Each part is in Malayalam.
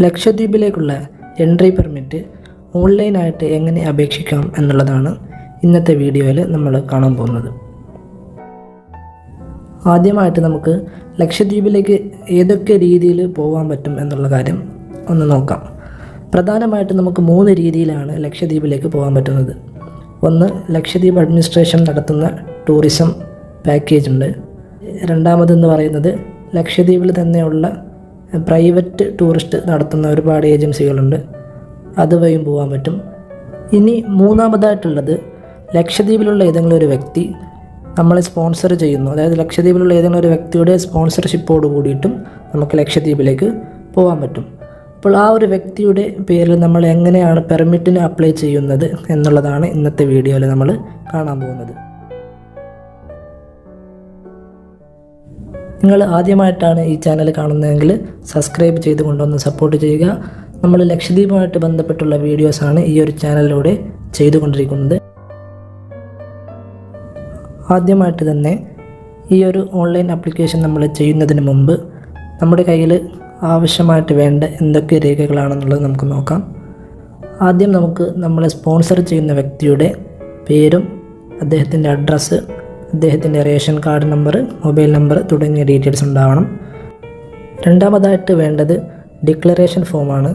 ലക്ഷദ്വീപിലേക്കുള്ള എൻട്രി പെർമിറ്റ് ഓൺലൈനായിട്ട് എങ്ങനെ അപേക്ഷിക്കാം എന്നുള്ളതാണ് ഇന്നത്തെ വീഡിയോയിൽ നമ്മൾ കാണാൻ പോകുന്നത്. ആദ്യമായിട്ട് നമുക്ക് ലക്ഷദ്വീപിലേക്ക് ഏതൊക്കെ രീതിയിൽ പോകാൻ പറ്റും എന്നുള്ള കാര്യം ഒന്ന് നോക്കാം. പ്രധാനമായിട്ട് നമുക്ക് മൂന്ന് രീതിയിലാണ് ലക്ഷദ്വീപിലേക്ക് പോകാൻ പറ്റുന്നത്. ഒന്ന് ലക്ഷദ്വീപ് അഡ്മിനിസ്ട്രേഷൻ നടത്തുന്ന ടൂറിസം പാക്കേജ് ഉണ്ട്. രണ്ടാമതെന്ന് പറയുന്നത് ലക്ഷദ്വീപിൽ തന്നെയുള്ള പ്രൈവറ്റ് ടൂറിസ്റ്റ് നടത്തുന്ന ഒരുപാട് ഏജൻസികളുണ്ട്. അതുവഴിയും പോകാൻ പറ്റും. ഇനി മൂന്നാമതായിട്ടുള്ളത് ലക്ഷദ്വീപിലുള്ള ഏതെങ്കിലും ഒരു വ്യക്തി നമ്മളെ സ്പോൺസർ ചെയ്യുന്നു. അതായത് ലക്ഷദ്വീപിലുള്ള ഏതെങ്കിലും ഒരു വ്യക്തിയുടെ സ്പോൺസർഷിപ്പോട് കൂടിയിട്ടും നമുക്ക് ലക്ഷദ്വീപിലേക്ക് പോകാൻ പറ്റും. അപ്പോൾ ആ ഒരു വ്യക്തിയുടെ പേരിൽ നമ്മൾ എങ്ങനെയാണ് പെർമിറ്റിന് അപ്ലൈ ചെയ്യുന്നത് എന്നുള്ളതാണ് ഇന്നത്തെ വീഡിയോയിൽ നമ്മൾ കാണാൻ പോകുന്നത്. നിങ്ങൾ ആദ്യമായിട്ടാണ് ഈ ചാനൽ കാണുന്നതെങ്കിൽ സബ്സ്ക്രൈബ് ചെയ്തുകൊണ്ടൊന്ന് സപ്പോർട്ട് ചെയ്യുക. നമ്മൾ ലക്ഷദ്വീപുമായിട്ട് ബന്ധപ്പെട്ടുള്ള വീഡിയോസാണ് ഈ ഒരു ചാനലിലൂടെ ചെയ്തുകൊണ്ടിരിക്കുന്നത്. ആദ്യമായിട്ട് തന്നെ ഈ ഒരു ഓൺലൈൻ ആപ്ലിക്കേഷൻ നമ്മൾ ചെയ്യുന്നതിന് മുമ്പ് നമ്മുടെ കയ്യിൽ ആവശ്യമായിട്ട് വേണ്ട എന്തൊക്കെ രേഖകളാണെന്നുള്ളത് നമുക്ക് നോക്കാം. ആദ്യം നമുക്ക് നമ്മളെ സ്പോൺസർ ചെയ്യുന്ന വ്യക്തിയുടെ പേരും അദ്ദേഹത്തിന്റെ അഡ്രസ്സ് അദ്ദേഹത്തിന്റെ ration card number mobile number തുടങ്ങിയ ഡീറ്റെയിൽസ് ഉണ്ടാവണം. രണ്ടാമതായിട്ട് വേണ്ടത് ഡിക്ലറേഷൻ ഫോമാണ്.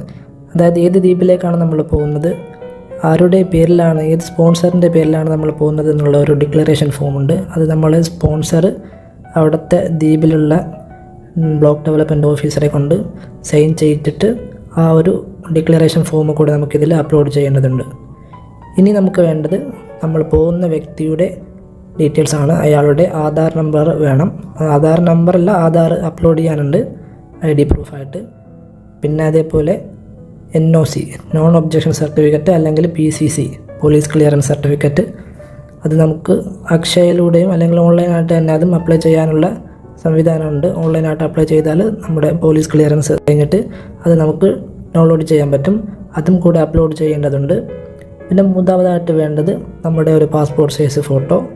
അതായത് ഏത് ദ്വീപിലേക്കാണ് നമ്മൾ പോകുന്നത്? ആരുടെ പേരിലാണ് ഏത് സ്പോൺസറിന്റെ പേരിലാണ് നമ്മൾ പോകുന്നത് എന്നുള്ള ഒരു ഡിക്ലറേഷൻ ഫോമുണ്ട്. അത് നമ്മൾ സ്പോൺസർ അവിടുത്തെ ദ്വീപിലുള്ള ബ്ലോക്ക് ഡെവലപ്മെന്റ് ഓഫീസറെ കൊണ്ട് സൈൻ ചെയ്തിട്ട് ആ ഒരു ഡിക്ലറേഷൻ ഫോം കൂടെ നമുക്കിതിൽ അപ്ലോഡ് ചെയ്യേണ്ടതുണ്ട്. ഇനി നമുക്ക് വേണ്ടത് നമ്മൾ പോകുന്ന വ്യക്തിയുടെ ഡീറ്റെയിൽസ് ആണ്. അയാളുടെ ആധാർ നമ്പർ വേണം. ആധാർ നമ്പറല്ല ആധാർ അപ്ലോഡ് ചെയ്യാനുണ്ട്. ഐ ഡി പ്രൂഫായിട്ട് പിന്നെ അതേപോലെ N O C non objection certificate അല്ലെങ്കിൽ P C C police clearance certificate അത് നമുക്ക് അക്ഷയയിലൂടെയും അല്ലെങ്കിൽ ഓൺലൈനായിട്ട് തന്നെ അതും അപ്ലൈ ചെയ്യാനുള്ള സംവിധാനമുണ്ട്. ഓൺലൈനായിട്ട് അപ്ലൈ ചെയ്താൽ നമ്മുടെ പോലീസ് ക്ലിയറൻസ് കഴിഞ്ഞിട്ട് അത് നമുക്ക് ഡൗൺലോഡ് ചെയ്യാൻ പറ്റും. അതും കൂടെ അപ്ലോഡ് ചെയ്യേണ്ടതുണ്ട്. പിന്നെ മൂന്നാമതായിട്ട് വേണ്ടത് നമ്മുടെ ഒരു പാസ്പോർട്ട് സൈസ് ഫോട്ടോ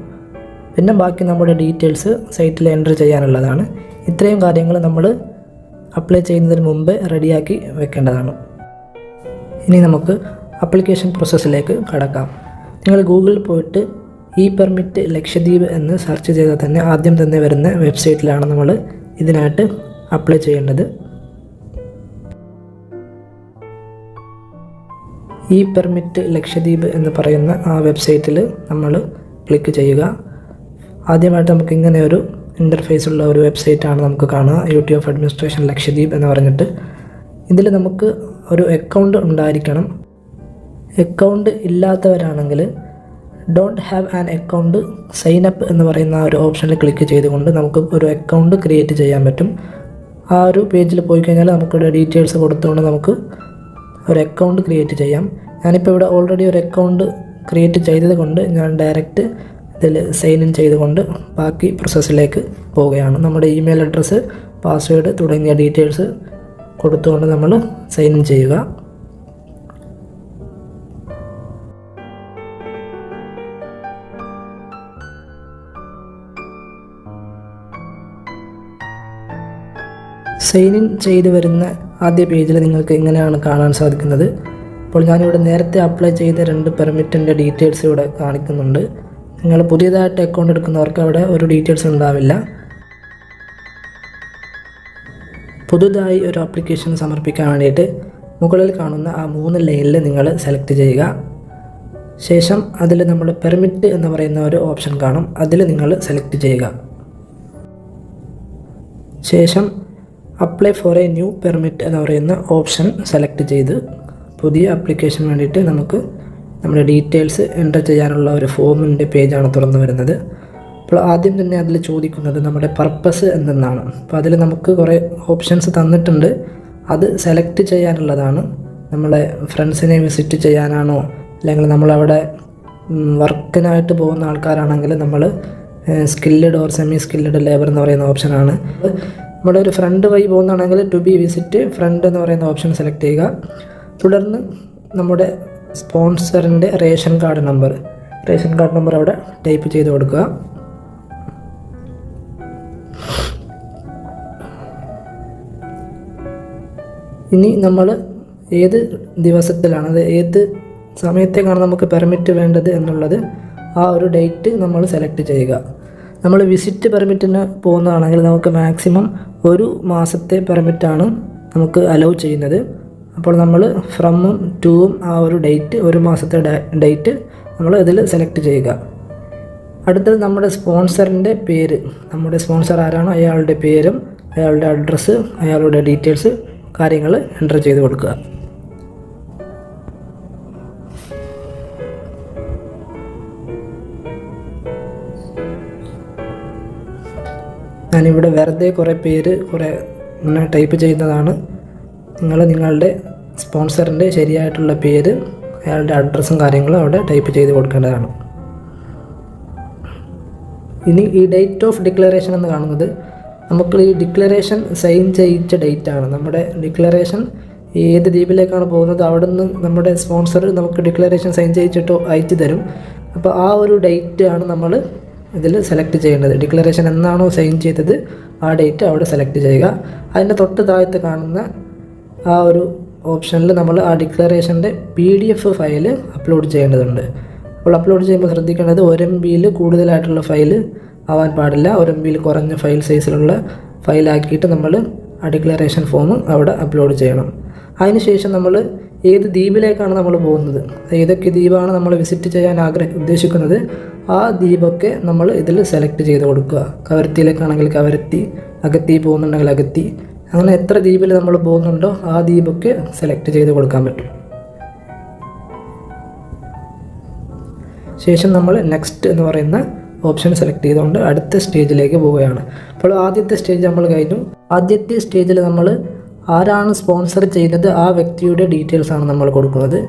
പിന്നെ ബാക്കി നമ്മുടെ ഡീറ്റെയിൽസ് സൈറ്റിൽ എന്റർ ചെയ്യാനുള്ളതാണ്. ഇത്രയും കാര്യങ്ങൾ നമ്മൾ അപ്ലൈ ചെയ്യുന്നതിന് മുമ്പ് റെഡിയാക്കി വെക്കേണ്ടതാണ്. ഇനി നമുക്ക് അപ്ലിക്കേഷൻ പ്രോസസ്സിലേക്ക് കടക്കാം. നിങ്ങൾ ഗൂഗിളിൽ പോയിട്ട് ഇ പെർമിറ്റ് ലക്ഷദ്വീപ് എന്ന് സെർച്ച് ചെയ്താൽ തന്നെ ആദ്യം തന്നെ വരുന്ന വെബ്സൈറ്റിലാണ് നമ്മൾ ഇതിനായിട്ട് അപ്ലൈ ചെയ്യേണ്ടത്. ഇ പെർമിറ്റ് ലക്ഷദ്വീപ് എന്ന് പറയുന്ന ആ വെബ്സൈറ്റിൽ നമ്മൾ ക്ലിക്ക് ചെയ്യുക. ആദ്യമായിട്ട് നമുക്ക് ഇങ്ങനെ ഒരു ഇന്റർഫേസ് ഉള്ള ഒരു വെബ്സൈറ്റാണ് നമുക്ക് കാണുക യൂട്ടി ഓഫ് അഡ്മിനിസ്ട്രേഷൻ ലക്ഷദ്വീപ് എന്ന് പറഞ്ഞിട്ട്. ഇതിൽ നമുക്ക് ഒരു അക്കൗണ്ട് ഉണ്ടായിരിക്കണം. Account ഇല്ലാത്തവരാണെങ്കിൽ don't have an account sign up എന്ന് പറയുന്ന ഒരു ഓപ്ഷനിൽ ക്ലിക്ക് ചെയ്തുകൊണ്ട് നമുക്ക് ഒരു അക്കൗണ്ട് ക്രിയേറ്റ് ചെയ്യാൻ പറ്റും. ആ ഒരു പേജിൽ പോയി കഴിഞ്ഞാൽ നമുക്കിവിടെ ഡീറ്റെയിൽസ് കൊടുത്തുകൊണ്ട് നമുക്ക് ഒരു അക്കൗണ്ട് ക്രിയേറ്റ് ചെയ്യാം. ഞാനിപ്പോൾ ഇവിടെ ഓൾറെഡി ഒരു അക്കൗണ്ട് ക്രിയേറ്റ് ചെയ്തത് കൊണ്ട് ഞാൻ ഡയറക്റ്റ് ഇതിൽ സൈൻ ഇൻ ചെയ്തുകൊണ്ട് ബാക്കി പ്രോസസ്സിലേക്ക് പോവുകയാണ്. നമ്മുടെ ഇമെയിൽ അഡ്രസ്സ് പാസ്വേഡ് തുടങ്ങിയ ഡീറ്റെയിൽസ് കൊടുത്തുകൊണ്ട് നമ്മൾ സൈൻ ഇൻ ചെയ്യുക. സൈൻ ഇൻ ചെയ്ത് വരുന്ന ആദ്യ പേജിൽ നിങ്ങൾക്ക് എങ്ങനെയാണ് കാണാൻ സാധിക്കുന്നത്? അപ്പോൾ ഞാനിവിടെ നേരത്തെ അപ്ലൈ ചെയ്ത രണ്ട് പെർമിറ്റിന്റെ ഡീറ്റെയിൽസ് ഇവിടെ കാണിക്കുന്നുണ്ട്. നിങ്ങൾ പുതിയതായിട്ട് അക്കൗണ്ട് എടുക്കുന്നവർക്ക് അവിടെ ഒരു ഡീറ്റെയിൽസ് ഉണ്ടാവില്ല. പുതുതായി ഒരു ആപ്ലിക്കേഷൻ സമർപ്പിക്കാൻ വേണ്ടിയിട്ട് മുകളിൽ കാണുന്ന ആ മൂന്ന് ലൈനിൽ നിങ്ങൾ സെലക്ട് ചെയ്യുക. ശേഷം അതിൽ നമ്മൾ പെർമിറ്റ് എന്ന് പറയുന്ന ഒരു ഓപ്ഷൻ കാണും. അതിൽ നിങ്ങൾ സെലക്ട് ചെയ്യുക. ശേഷം apply for a new permit എന്ന് പറയുന്ന ഓപ്ഷൻ സെലക്ട് ചെയ്ത് പുതിയ ആപ്ലിക്കേഷൻ വേണ്ടിയിട്ട് നമുക്ക് നമ്മുടെ ഡീറ്റെയിൽസ് എന്റർ ചെയ്യാനുള്ള ഒരു ഫോമിന്റെ പേജാണ് തുറന്നു വരുന്നത്. അപ്പോൾ ആദ്യം തന്നെ അതിൽ ചോദിക്കുന്നത് നമ്മുടെ പർപ്പസ് എന്തെന്നാണ്. അപ്പോൾ അതിൽ നമുക്ക് കുറേ ഓപ്ഷൻസ് തന്നിട്ടുണ്ട്. അത് സെലക്ട് ചെയ്യാനുള്ളതാണ്. നമ്മളെ ഫ്രണ്ട്സിനെ വിസിറ്റ് ചെയ്യാനാണോ അല്ലെങ്കിൽ നമ്മളവിടെ വർക്കിനായിട്ട് പോകുന്ന ആൾക്കാരാണെങ്കിൽ നമ്മൾ skilled or semi skilled labour എന്ന് പറയുന്ന ഓപ്ഷനാണ് നമ്മുടെ ഒരു ഫ്രണ്ട് വഴി പോകുന്നതാണെങ്കിൽ ടു ബി വിസിറ്റ് ഫ്രണ്ട് എന്ന് പറയുന്ന ഓപ്ഷൻ സെലക്ട് ചെയ്യുക. തുടർന്ന് നമ്മുടെ സ്പോൺസറിന്റെ ration card number. Ration card number അവിടെ ടൈപ്പ് ചെയ്ത് കൊടുക്കുക. ഇനി നമ്മൾ ഏത് ദിവസത്തിലാണ് അത് ഏത് സമയത്തേക്കാണ് നമുക്ക് പെർമിറ്റ് വേണ്ടത് എന്നുള്ളത് ആ ഒരു ഡേറ്റ് നമ്മൾ സെലക്ട് ചെയ്യുക. നമ്മൾ വിസിറ്റ് പെർമിറ്റിന് പോകുന്നതാണെങ്കിൽ നമുക്ക് മാക്സിമം ഒരു മാസത്തെ പെർമിറ്റാണ് നമുക്ക് അലൗ ചെയ്യുന്നത്. അപ്പോൾ നമ്മൾ ഫ്രമ്മും ടുവും ആ ഒരു ഡേറ്റ് ഒരു മാസത്തെ ഡേറ്റ് നമ്മൾ ഇതിൽ സെലക്ട് ചെയ്യുക. അടുത്തത് നമ്മുടെ സ്പോൺസറിന്റെ പേര്. നമ്മുടെ സ്പോൺസർ ആരാണോ അയാളുടെ പേരും അയാളുടെ അഡ്രസ്സ് അയാളുടെ ഡീറ്റെയിൽസ് കാര്യങ്ങൾ എന്റർ ചെയ്ത് കൊടുക്കുക. ഞാനിവിടെ വെറുതെ കുറേ പേര് കുറേ ഇങ്ങനെ ടൈപ്പ് ചെയ്യുന്നതാണ്. നിങ്ങൾ നിങ്ങളുടെ സ്പോൺസറിന്റെ ശരിയായിട്ടുള്ള പേര് അയാളുടെ അഡ്രസ്സും കാര്യങ്ങളും അവിടെ ടൈപ്പ് ചെയ്ത് കൊടുക്കേണ്ടതാണ്. ഇനി ഈ ഡേറ്റ് ഓഫ് ഡിക്ലറേഷൻ എന്ന് കാണുന്നത് നമുക്ക് ഈ ഡിക്ലറേഷൻ സൈൻ ചെയ്യിച്ച ഡേറ്റ് ആണ് നമ്മുടെ ഡിക്ലറേഷൻ ഏത് ദ്വീപിലേക്കാണ് പോകുന്നത് അവിടെ നിന്ന് നമ്മുടെ സ്പോൺസർ നമുക്ക് ഡിക്ലറേഷൻ സൈൻ ചെയ്യിച്ചിട്ടോ അയച്ചു തരും. അപ്പോൾ ആ ഒരു ഡേറ്റ് ആണ് നമ്മൾ ഇതിൽ സെലക്ട് ചെയ്യേണ്ടത്. ഡിക്ലറേഷൻ എന്നാണോ സൈൻ ചെയ്തത് ആ ഡേറ്റ് അവിടെ സെലക്ട് ചെയ്യുക. അതിന്റെ തൊട്ട് താഴത്ത് കാണുന്ന ആ ഒരു ഓപ്ഷനിൽ നമ്മൾ ആ ഡിക്ലറേഷന്റെ P D F file upload ചെയ്യേണ്ടതുണ്ട്. അപ്പോൾ അപ്ലോഡ് ചെയ്യുമ്പോൾ ശ്രദ്ധിക്കേണ്ടത് ഒരു എം ബിയിൽ കൂടുതലായിട്ടുള്ള ഫയൽ ആവാൻ പാടില്ല. ഒരു എം ബിയിൽ കുറഞ്ഞ ഫയൽ സൈസിലുള്ള ഫയലാക്കിയിട്ട് നമ്മൾ ആ ഡിക്ലറേഷൻ ഫോം അവിടെ അപ്ലോഡ് ചെയ്യണം. അതിനുശേഷം നമ്മൾ ഏത് ദ്വീപിലേക്കാണ് നമ്മൾ പോകുന്നത്? ഏതൊക്കെ ദ്വീപാണ് നമ്മൾ വിസിറ്റ് ചെയ്യാൻ ആഗ്രഹ ഉദ്ദേശിക്കുന്നത്? ആ ദ്വീപൊക്കെ നമ്മൾ ഇതിൽ സെലക്ട് ചെയ്ത് കൊടുക്കുക. കവരത്തിയിലേക്കാണെങ്കിൽ കവരത്തി അകത്തി പോകുന്നുണ്ടെങ്കിൽ അഗത്തി അങ്ങനെ എത്ര ദ്വീപിൽ നമ്മൾ പോകുന്നുണ്ടോ ആ ദ്വീപൊക്കെ സെലക്ട് ചെയ്ത് കൊടുക്കാൻ പറ്റും. ശേഷം നമ്മൾ നെക്സ്റ്റ് എന്ന് പറയുന്ന ഓപ്ഷൻ സെലക്ട് ചെയ്തുകൊണ്ട് അടുത്ത സ്റ്റേജിലേക്ക് പോവുകയാണ്. അപ്പോൾ ആദ്യത്തെ സ്റ്റേജ് നമ്മൾ കഴിഞ്ഞു. ആദ്യത്തെ സ്റ്റേജിൽ നമ്മൾ ആരാണ് സ്പോൺസർ ചെയ്തത് ആ വ്യക്തിയുടെ ഡീറ്റെയിൽസ് ആണ് നമ്മൾ കൊടുക്കുന്നത്.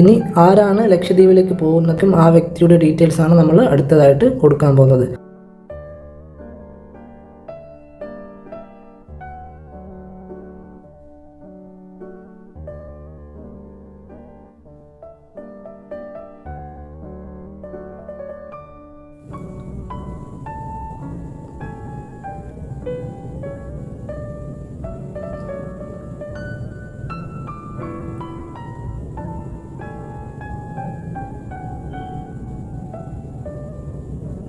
ഇനി ആരാണ് ലക്ഷദ്വീപിലേക്ക് പോകുന്നതും ആ വ്യക്തിയുടെ ഡീറ്റെയിൽസ് ആണ് നമ്മൾ അടുത്തതായിട്ട് കൊടുക്കാൻ പോകുന്നത്.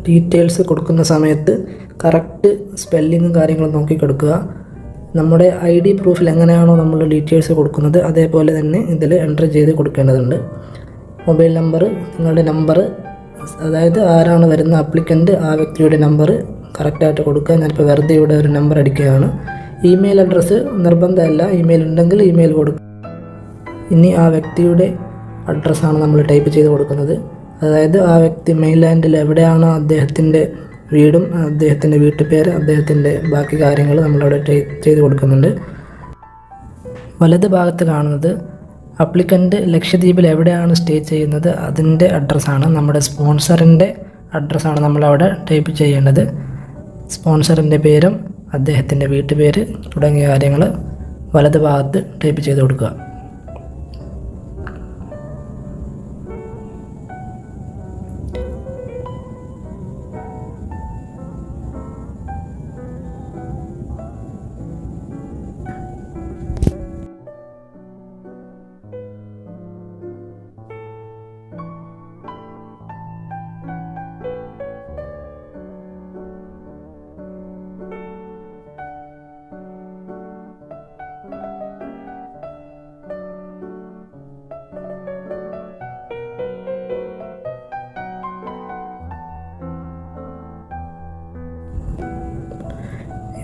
ഡീറ്റെയിൽസ് കൊടുക്കുന്ന സമയത്ത് കറക്റ്റ് സ്പെല്ലിങ്ങും കാര്യങ്ങളും നോക്കി കൊടുക്കുക. നമ്മുടെ ഐ ഡി പ്രൂഫിൽ എങ്ങനെയാണോ നമ്മൾ ഡീറ്റെയിൽസ് കൊടുക്കുന്നത് അതേപോലെ തന്നെ ഇതിൽ എന്റർ ചെയ്ത് കൊടുക്കേണ്ടതുണ്ട്. മൊബൈൽ നമ്പർ നിങ്ങളുടെ നമ്പർ അതായത് ആരാണ് വരുന്ന അപ്ലിക്കന്റ് ആ വ്യക്തിയുടെ നമ്പർ കറക്റ്റായിട്ട് കൊടുക്കുക. ഞാനിപ്പോൾ വെറുതെ ഇവിടെ ഒരു നമ്പർ അടിക്കുകയാണ്. ഇമെയിൽ അഡ്രസ്സ് നിർബന്ധമല്ല. ഇമെയിൽ ഉണ്ടെങ്കിൽ ഇമെയിൽ കൊടുക്കുക. ഇനി ആ വ്യക്തിയുടെ അഡ്രസ്സാണ് നമ്മൾ ടൈപ്പ് ചെയ്ത് കൊടുക്കുന്നത്. അതായത് ആ വ്യക്തി മെയിൻലാൻഡിൽ എവിടെയാണോ അദ്ദേഹത്തിന്റെ വീടും അദ്ദേഹത്തിന്റെ വീട്ടുപേര് അദ്ദേഹത്തിന്റെ ബാക്കി കാര്യങ്ങൾ നമ്മളവിടെ ചെയ്ത് കൊടുക്കുന്നുണ്ട്. വലത് ഭാഗത്ത് കാണുന്നത് അപ്ലിക്കന്റ് ലക്ഷദ്വീപിൽ എവിടെയാണ് സ്റ്റേ ചെയ്യുന്നത് അതിന്റെ അഡ്രസ്സാണ് നമ്മുടെ സ്പോൺസറിന്റെ അഡ്രസ്സാണ് നമ്മളവിടെ ടൈപ്പ് ചെയ്യേണ്ടത്. സ്പോൺസറിന്റെ പേരും അദ്ദേഹത്തിന്റെ വീട്ടുപേര് തുടങ്ങിയ കാര്യങ്ങൾ വലത് ഭാഗത്ത് ടൈപ്പ് ചെയ്ത് കൊടുക്കുക.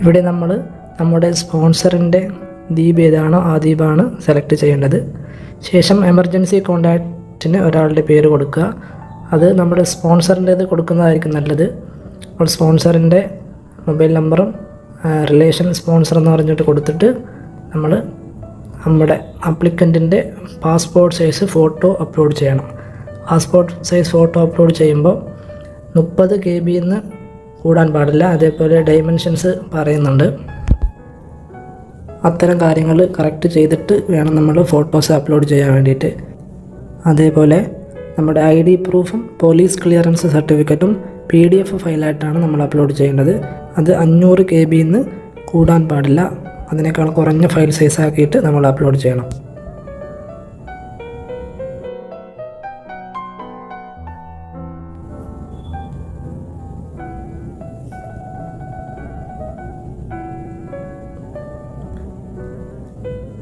ഇവിടെ നമ്മൾ നമ്മുടെ സ്പോൺസറിന്റെ ദ്വീപ് ഏതാണോ ആ ദ്വീപാണ് സെലക്ട് ചെയ്യേണ്ടത്. ശേഷം എമർജൻസി കോണ്ടാക്റ്റിന് ഒരാളുടെ പേര് കൊടുക്കുക. അത് നമ്മുടെ സ്പോൺസറിന്റേത് കൊടുക്കുന്നതായിരിക്കും നല്ലത്. അപ്പോൾ സ്പോൺസറിന്റെ മൊബൈൽ നമ്പറും റിലേഷൻ സ്പോൺസർ എന്ന് പറഞ്ഞിട്ട് കൊടുത്തിട്ട് നമ്മൾ നമ്മുടെ അപ്ലിക്കന്റിന്റെ പാസ്പോർട്ട് സൈസ് ഫോട്ടോ അപ്ലോഡ് ചെയ്യണം. പാസ്പോർട്ട് സൈസ് ഫോട്ടോ അപ്ലോഡ് ചെയ്യുമ്പോൾ മുപ്പത് കെ ബിന്ന് കൂടാൻ പാടില്ല. അതേപോലെ ഡൈമെൻഷൻസ് പറയുന്നുണ്ട്. അത്തരം കാര്യങ്ങൾ കറക്റ്റ് ചെയ്തിട്ട് വേണം നമ്മൾ ഫോട്ടോസ് അപ്ലോഡ് ചെയ്യാൻ വേണ്ടിയിട്ട്. അതേപോലെ നമ്മുടെ ഐ ഡി പ്രൂഫും പോലീസ് ക്ലിയറൻസ് സർട്ടിഫിക്കറ്റും പി ഡി എഫ് ഫയലായിട്ടാണ് നമ്മൾ അപ്ലോഡ് ചെയ്യേണ്ടത്. അത് അഞ്ഞൂറ് കെ ബിന്ന് കൂടാൻ പാടില്ല. അതിനേക്കാൾ കുറഞ്ഞ ഫയൽ സൈസ് ആക്കിയിട്ട് നമ്മൾ അപ്ലോഡ് ചെയ്യണം.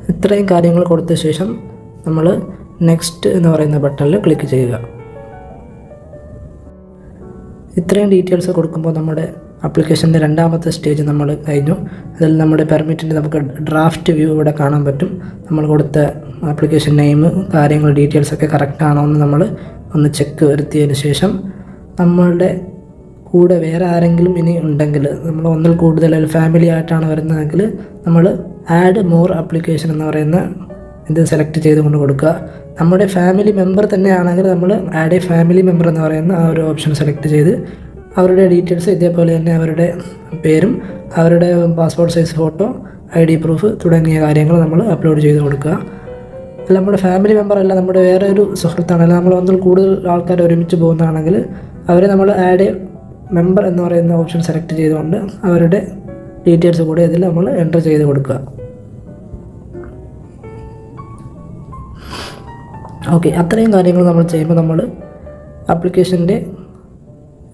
ഇത്രയും കാര്യങ്ങൾ കൊടുത്ത ശേഷം നമ്മൾ നെക്സ്റ്റ് എന്ന് പറയുന്ന ബട്ടണിൽ ക്ലിക്ക് ചെയ്യുക. ഇത്രയും ഡീറ്റെയിൽസ് കൊടുക്കുമ്പോൾ നമ്മുടെ അപ്ലിക്കേഷന്റെ രണ്ടാമത്തെ സ്റ്റേജ് നമ്മൾ കഴിഞ്ഞു. അതിൽ നമ്മുടെ പെർമിറ്റിന്റെ നമുക്ക് ഡ്രാഫ്റ്റ് വ്യൂ ഇവിടെ കാണാൻ പറ്റും. നമ്മൾ കൊടുത്ത ആപ്ലിക്കേഷൻ നെയിം കാര്യങ്ങൾ ഡീറ്റെയിൽസ് ഒക്കെ കറക്റ്റ് ആണോ എന്ന് നമ്മൾ ഒന്ന് ചെക്ക് വരുത്തിയതിന് ശേഷം നമ്മളുടെ കൂടെ വേറെ ആരെങ്കിലും ഇനി ഉണ്ടെങ്കിൽ നമ്മൾ ഒന്നിൽ കൂടുതൽ ഫാമിലി ആയിട്ടാണ് വരുന്നതെങ്കിൽ നമ്മൾ ആഡ് മോർ ആപ്ലിക്കേഷൻ എന്ന് പറയുന്ന ഇത് സെലക്ട് ചെയ്തുകൊണ്ട് കൊടുക്കുക. നമ്മുടെ ഫാമിലി മെമ്പർ തന്നെയാണെങ്കിൽ നമ്മൾ ആഡ് എ ഫാമിലി മെമ്പർ എന്ന് പറയുന്ന ആ ഒരു ഓപ്ഷൻ സെലക്ട് ചെയ്ത് അവരുടെ ഡീറ്റെയിൽസ് ഇതേപോലെ തന്നെ അവരുടെ പേരും അവരുടെ passport size photo I D proof തുടങ്ങിയ കാര്യങ്ങൾ നമ്മൾ അപ്ലോഡ് ചെയ്ത് കൊടുക്കുക. അല്ല നമ്മുടെ ഫാമിലി മെമ്പർ അല്ല നമ്മുടെ വേറെ ഒരു സുഹൃത്താണ്. അല്ല നമ്മൾ ഒന്നിൽ കൂടുതൽ ആൾക്കാർ ഒരുമിച്ച് പോകുന്നതാണെങ്കിൽ അവരെ നമ്മൾ ആഡ് മെമ്പർ എന്ന് പറയുന്ന ഓപ്ഷൻ സെലക്ട് ചെയ്തുകൊണ്ട് അവരുടെ ഡീറ്റെയിൽസ് കൂടി ഇതിൽ നമ്മൾ എന്റർ ചെയ്ത് കൊടുക്കുക. ഓക്കെ അത്രയും കാര്യങ്ങൾ നമ്മൾ ചെയ്യുമ്പോൾ നമ്മൾ ആപ്ലിക്കേഷന്റെ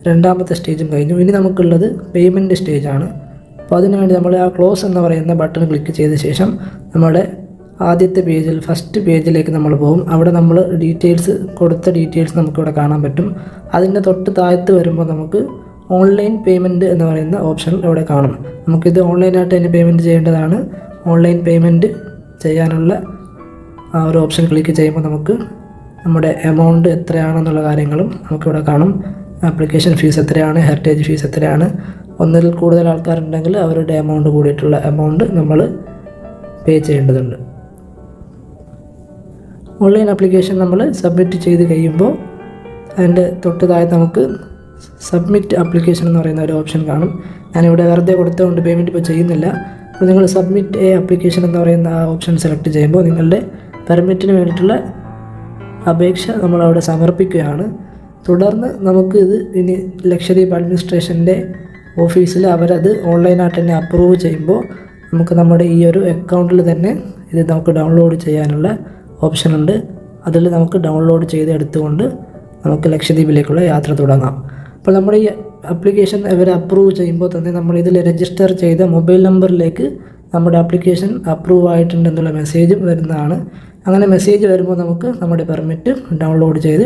രണ്ടാമത്തെ സ്റ്റേജും കഴിഞ്ഞു. ഇനി നമുക്കുള്ളത് പേയ്മെന്റ് സ്റ്റേജാണ് അപ്പോൾ അതിനുവേണ്ടി നമ്മൾ ആ ക്ലോസ് എന്ന് പറയുന്ന ബട്ടൺ ക്ലിക്ക് ചെയ്ത ശേഷം നമ്മുടെ ആദ്യത്തെ പേജിൽ ഫസ്റ്റ് പേജിലേക്ക് നമ്മൾ പോകും. അവിടെ നമ്മൾ ഡീറ്റെയിൽസ് കൊടുത്ത ഡീറ്റെയിൽസ് നമുക്കിവിടെ കാണാൻ പറ്റും. അതിന്റെ തൊട്ട് താഴത്ത് വരുമ്പോൾ നമുക്ക് ഓൺലൈൻ പേയ്മെന്റ് എന്ന് പറയുന്ന ഓപ്ഷൻ ഇവിടെ കാണും. നമുക്കിത് ഓൺലൈനായിട്ട് തന്നെ പേയ്മെന്റ് ചെയ്യേണ്ടതാണ്. ഓൺലൈൻ പേയ്മെന്റ് ചെയ്യാനുള്ള ആ ഒരു ഓപ്ഷൻ ക്ലിക്ക് ചെയ്യുമ്പോൾ നമുക്ക് നമ്മുടെ എമൗണ്ട് എത്രയാണെന്നുള്ള കാര്യങ്ങളും നമുക്കിവിടെ കാണും. ആപ്ലിക്കേഷൻ ഫീസ് എത്രയാണ് ഹെറിറ്റേജ് ഫീസ് എത്രയാണ്. ഒന്നിൽ കൂടുതൽ ആൾക്കാരുണ്ടെങ്കിൽ അവരുടെ എമൗണ്ട് കൂടിയിട്ടുള്ള എമൗണ്ട് നമ്മൾ പേ ചെയ്യേണ്ടതുണ്ട്. ഓൺലൈൻ ആപ്ലിക്കേഷൻ നമ്മൾ സബ്മിറ്റ് ചെയ്ത് കഴിയുമ്പോൾ അതിന്റെ തൊട്ട് താഴെ നമുക്ക് സബ്മിറ്റ് ആപ്ലിക്കേഷൻ എന്ന് പറയുന്ന ഒരു ഓപ്ഷൻ കാണും. ഞാനിവിടെ വെറുതെ കൊടുത്തുകൊണ്ട് പേയ്മെന്റ് ഇപ്പോൾ ചെയ്യുന്നില്ല. അപ്പോൾ നിങ്ങൾ സബ്മിറ്റ് എ ആപ്ലിക്കേഷൻ എന്ന് പറയുന്ന ആ ഓപ്ഷൻ സെലക്ട് ചെയ്യുമ്പോൾ നിങ്ങളുടെ പെർമിറ്റിന് വേണ്ടിയിട്ടുള്ള അപേക്ഷ നമ്മളവിടെ സമർപ്പിക്കുകയാണ്. തുടർന്ന് നമുക്ക് ഇത് ഇനി ലക്ഷദ്വീപ് അഡ്മിനിസ്ട്രേഷന്റെ ഓഫീസിൽ അവരത് ഓൺലൈനായിട്ട് തന്നെ അപ്രൂവ് ചെയ്യുമ്പോൾ നമുക്ക് നമ്മുടെ ഈ ഒരു അക്കൗണ്ടിൽ തന്നെ ഇത് നമുക്ക് ഡൗൺലോഡ് ചെയ്യാനുള്ള ഓപ്ഷനുണ്ട് അതിൽ നമുക്ക് ഡൗൺലോഡ് ചെയ്ത് എടുത്തുകൊണ്ട് നമുക്ക് ലക്ഷദ്വീപിലേക്കുള്ള യാത്ര തുടങ്ങാം. അപ്പോൾ നമ്മുടെ ഈ അപ്ലിക്കേഷൻ അവർ അപ്രൂവ് ചെയ്യുമ്പോൾ തന്നെ നമ്മൾ ഇതിൽ രജിസ്റ്റർ ചെയ്ത മൊബൈൽ നമ്പറിലേക്ക് നമ്മുടെ അപ്ലിക്കേഷൻ അപ്രൂവ് ആയിട്ടുണ്ടെന്നുള്ള മെസ്സേജ് വരുന്നതാണ്. അങ്ങനെ മെസ്സേജ് വരുമ്പോൾ നമുക്ക് നമ്മുടെ പെർമിറ്റ് ഡൗൺലോഡ് ചെയ്ത്